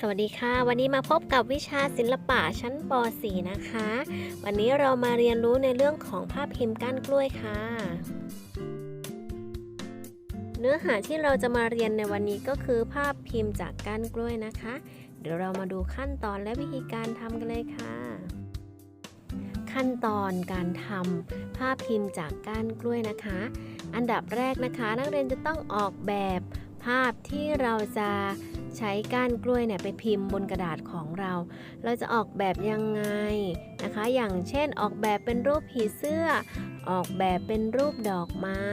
สวัสดีค่ะ วันนี้มาพบกับวิชาศิลปะชั้นป .4 นะคะ วันนี้เรามาเรียนรู้ในเรื่องของภาพพิมพ์ก้านกล้วยค่ะ เนื้อหาที่เราจะมาเรียนในวันนี้ก็คือภาพพิมพ์จากก้านกล้วยนะคะ เดี๋ยวเรามาดูขั้นตอนและวิธีการทำกันเลยค่ะ ขั้นตอนการทำภาพพิมพ์จากก้านกล้วยนะคะ อันดับแรกนะคะ นักเรียนจะต้องออกแบบภาพที่เราจะ ใช้ก้านกล้วยเนี่ยไปพิมพ์บนกระดาษของเรา เราจะออกแบบยังไงนะคะ อย่างเช่นออกแบบเป็นรูปผีเสื้อ ออกแบบเป็นรูปดอกไม้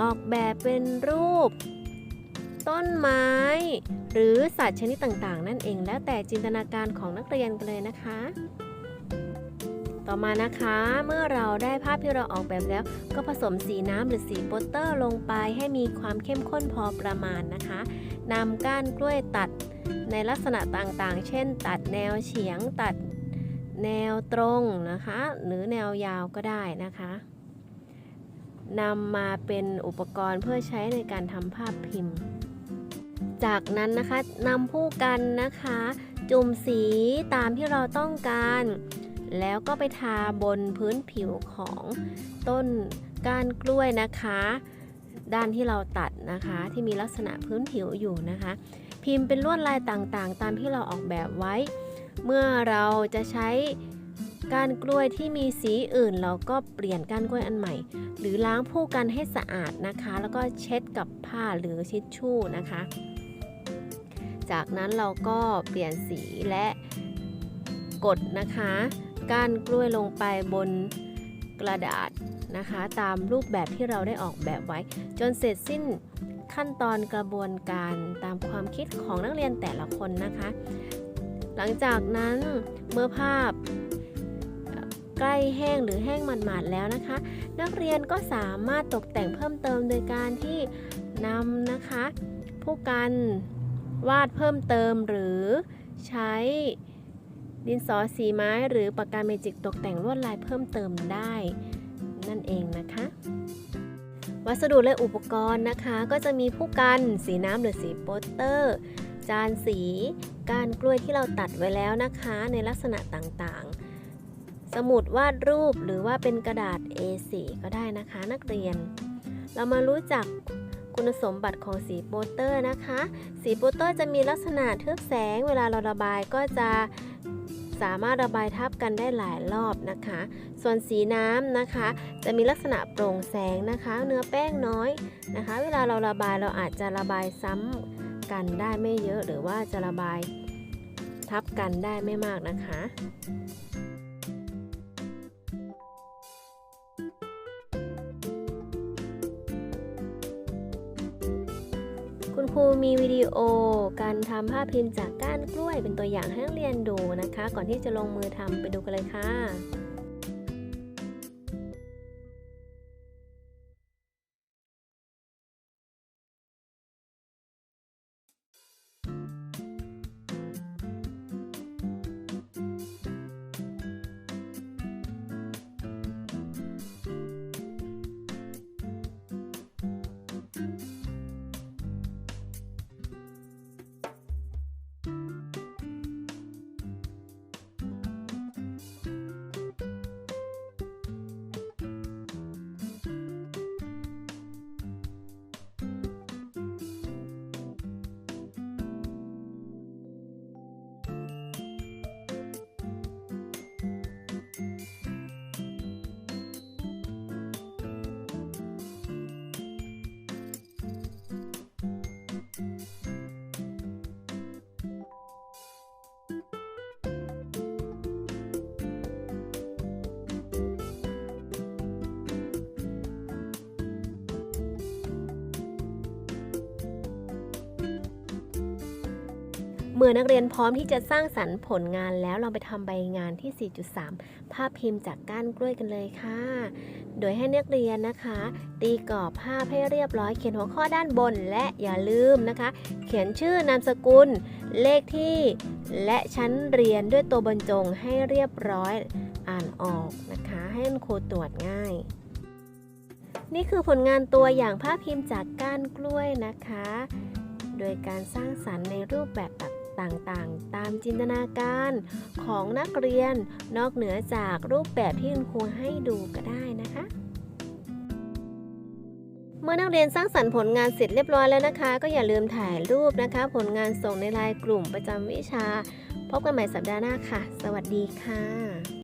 ออกแบบเป็นรูป ต้นไม้ หรือสัตว์ชนิดต่างๆ นั่นเองแล้วแต่จินตนาการของนักเรียนกันเลยนะคะ ต่อมานะคะเมื่อเราได้ภาพที่เราออกแบบแล้ว ก็ผสมสีน้ำหรือสีโปสเตอร์ลงไปให้มีความเข้มข้นพอประมาณนะคะนำก้านกล้วยตัดในลักษณะต่างๆ เช่น ตัดแนวเฉียงตัดแนวตรงนะคะ หรือแนวยาวก็ได้นะคะนำมาเป็นอุปกรณ์เพื่อใช้ในการทำภาพพิมพ์ จากนั้นนะคะนำผู้กันนะคะ จุ่มสีตามที่เราต้องการ แล้วก็ไปทาบนพื้นผิวของต้นก้านกล้วยนะคะ ด้านที่เราตัดนะคะ ที่มีลักษณะพื้นผิวอยู่นะคะ พิมพ์เป็นลวดลายต่างๆ ตามที่เราออกแบบไว้ เมื่อเราจะใช้ก้านกล้วยที่มีสีอื่นเราก็เปลี่ยนก้านกล้วยอันใหม่ หรือล้างผู้กันให้สะอาดนะคะ แล้วก็เช็ดกับผ้าหรือชิชชู่นะคะ จากนั้นเราก็เปลี่ยนสีและกดนะคะ ก้านกล้วยลงไปบนกระดาษนะคะ ตามรูปแบบที่เราได้ออกแบบไว้ จนเสร็จสิ้นขั้นตอนกระบวนการตามความคิดของนักเรียนแต่ละคนนะคะ หลังจากนั้นเมื่อภาพใกล้แห้งหรือแห้งหมาดๆแล้วนะคะ นักเรียนก็สามารถตกแต่งเพิ่มเติมโดยการที่นำนะคะ ผู้กันวาดเพิ่มเติมหรือใช้ ดินสอสีไม้หรือปากกาเมจิกตกแต่งลวดลายเพิ่มเติมได้ นั่นเองนะคะ วัสดุและอุปกรณ์นะคะ ก็จะมีผู้กัน สีน้ำหรือสีโปสเตอร์ จานสี กานกล้วยที่เราตัดไว้แล้วนะคะ ในลักษณะต่างๆ สมุดวาดรูปหรือว่าเป็นกระดาษ A4 ก็ได้นะคะ นักเรียน เรามารู้จักคุณสมบัติของสีโปสเตอร์นะคะ สีโปสเตอร์จะมีลักษณะทึบแสง เวลาเราระบายก็จะ สามารถระบายทับกันได้หลายรอบนะคะ ส่วนสีน้ำนะคะ จะมีลักษณะโปร่งแสงนะคะ เนื้อแป้งน้อยนะคะ เวลาเราระบายเราอาจจะระบายซ้ำกันได้ไม่เยอะหรือว่าจะระบายทับกันได้ไม่มากนะคะ คุณครูมีวิดีโอ การทำภาพพิมพ์จากก้านกล้วยเป็นตัวอย่างให้นักเรียนดูนะคะ ก่อนที่จะลงมือทำไปดูกันเลยค่ะ เมื่อนักเรียนพร้อมที่จะสร้างสรรค์ผลงานแล้วเราไปทำใบงานที่ 4.3 ภาพพิมพ์จากก้านกล้วยกันเลยค่ะ โดยให้นักเรียนนะคะ ตีกรอบภาพให้เรียบร้อยเขียนหัวข้อด้านบนและอย่าลืมนะคะ เขียนชื่อนามสกุล เลขที่ และชั้นเรียนด้วยตัวบรรจงให้เรียบร้อยอ่านออกนะคะ ให้คุณครูตรวจง่าย นี่คือผลงานตัวอย่างภาพพิมพ์จากก้านกล้วยนะคะ โดยการสร้างสรรค์ในรูปแบบต่ ต่างๆ ตามจินตนาการของนักเรียนนอกเหนือจากรูปแบบที่คุณครูให้ดูก็ได้นะคะ เมื่อนักเรียนสร้างสรรค์ผลงานเสร็จเรียบร้อยแล้วนะคะ ก็อย่าลืมถ่ายรูปนะคะ ผลงานส่งในไลน์กลุ่มประจำวิชา พบกันใหม่สัปดาห์หน้าค่ะ สวัสดีค่ะ